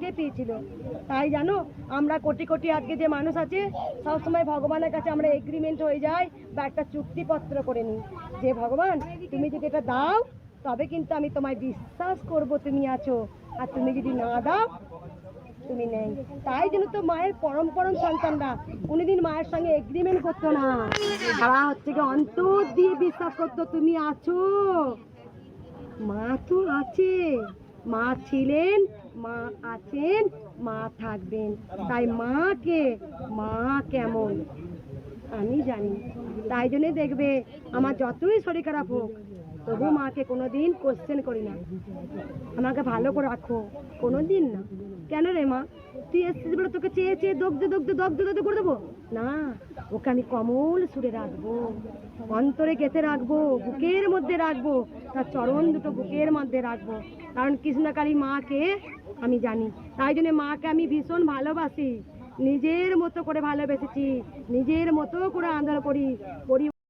মাকে পেয়েছিল। তাই জানো, আমরা কোটি কোটি আজকে যে মানুষ আছে, সবসময় ভগবানের কাছে আমরা এগ্রিমেন্ট হয়ে যাই বা একটা চুক্তিপত্র করে নিই। যে ভগবান, তুমি যদি এটা দাও, তবে কিন্তু আমি তোমায় বিশ্বাস করব তুমি আছো। আর তুমি যদি না দাও, তুমি নেই। তাই জন্য তো মায়ের পরম পরম সন্তানরা কোনোদিন মায়ের সঙ্গে এগ্রিমেন্ট করতো না। তারা হচ্ছে কি অন্তর দিয়ে বিশ্বাস করতো, তুমি আছো। মা তো আছে। মা ছিলেন, মা আছেন, মা থাকবেন। তাই মাকে, মা কেমন? আমি জানি। তাই জন্যে দেখবে, আমার যতই শরীর খারাপ হোক তবু মাকে কোনোদিন কোশ্চেন করি না। আমাকে ভালো করে রাখো, কোনোদিন না। কেন রে মা? তুই এসছিস বলে তোকে চেয়ে চেয়ে দগ্ধ দগ্ধ দগ্ধ দগ্ধ করে দেবো? না, ওকে আমি কমল সুরে রাখব, অন্তরে গেঁথে রাখব, বুকের মধ্যে রাখব, তার চরণ দুটো বুকের মধ্যে রাখব। কারণ কৃষ্ণকালী মাকে আমি জানি, তাই জন্য মাকে আমি ভীষণ ভালোবাসি। নিজের মতো করে ভালোবেসেছি, নিজের মতো করে আদর করি, পরি